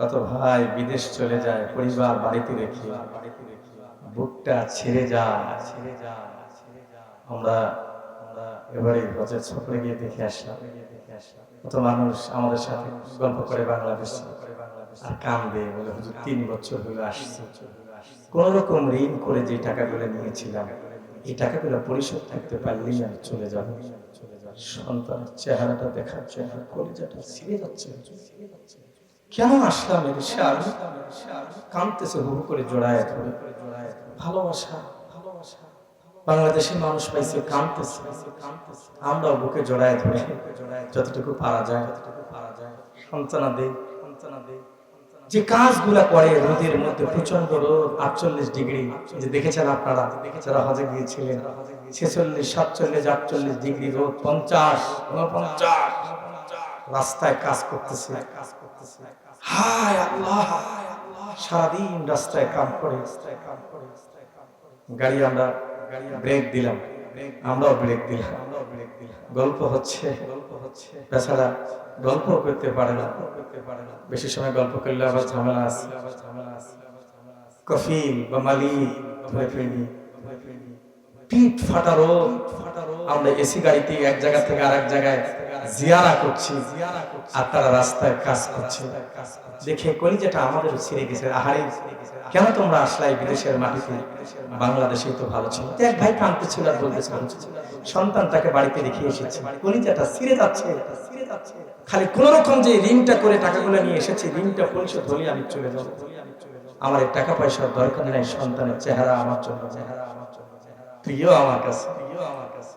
কত ভাই বিদেশ চলে যায়, পরিবার বাড়িতে রেখে, বুকটা ছেড়ে যা ছেড়ে যা আমরা এবারে হজের সফরে গিয়ে দেখে আসলাম। কত মানুষ আমাদের সাথে গল্প করে বাংলাদেশ আর কান্দে, বলে, হুজুর, তিন বছর হলো আসছে। কোন রকম ঋণ করে যে টাকাগুলো নিয়েছিলাম, এই টাকাগুলো পরিশোধ থাকতে পারলেই আমি চলে যাব। সন্তানের চেহারাটা দেখার জন্য কলিজাটা ছিঁড়ে যাচ্ছে। কেন আসলাম এর সার কাঁদতেছে হুহু করে জোড়ায় ধরে। ভালোবাসা। ভালোবাসা বাংলাদেশের মানুষ পাইছে কাঁদতেছে আমরাও বুকে জড়ায় ধরে। যতটুকু পারা যায়। সন্তানা দেই যে কাজগুলা করে রোদের মধ্যে প্রচণ্ড রোদ, আটচল্লিশ ডিগ্রি। যে দেখেছেন আপনারা, যারা হজে গিয়েছিলেন, ছেচল্লিশ, সাতচল্লিশ, আটচল্লিশ ডিগ্রি রোদ, পঞ্চাশ রাস্তায় কাজ করতেছে। কাজ হায় আল্লাহ, সারাদিন রাস্তায় কাম করে গাড়ি আমরা ব্রেক দিলাম, আমরাও ব্রেক দিলাম। গল্প হচ্ছে, তাছাড়া গল্প করতে পারে না। বেশি সময় গল্প করলে আবার ঝামেলা আছে। কফিল বা মালিক পিঠ ফাটা রোগ আমরা এসি গাড়িতে এক জায়গা থেকে আরেক জায়গায় জিয়ারা করছি আর তারা রাস্তায় কাজ করছে। দেখে করি যেটা আমাদের ছিঁড়ে গেছে। আহারে, কেন তোমরা আসলাই বিদেশের মাটিতে? বাংলাদেশে তো ভালো ছিল। এক ভাই কানতে ছিল আর বলতেছিল সন্তান তাকে বাড়িতে রেখে এসেছে। কলিজাটা ছিঁড়ে যাচ্ছে। খালি কোন রকম যে ঋণটা করে টাকাগুলো নিয়ে এসেছে, ঋণটা পরিশোধ হলে আমি চলে যাব। আমার টাকা পয়সার দরকার নেই, সন্তানের চেহারা আমার জন্য। চেহারা আমার জন্য প্রিয় আমার কাছে প্রিয় আমার কাছে।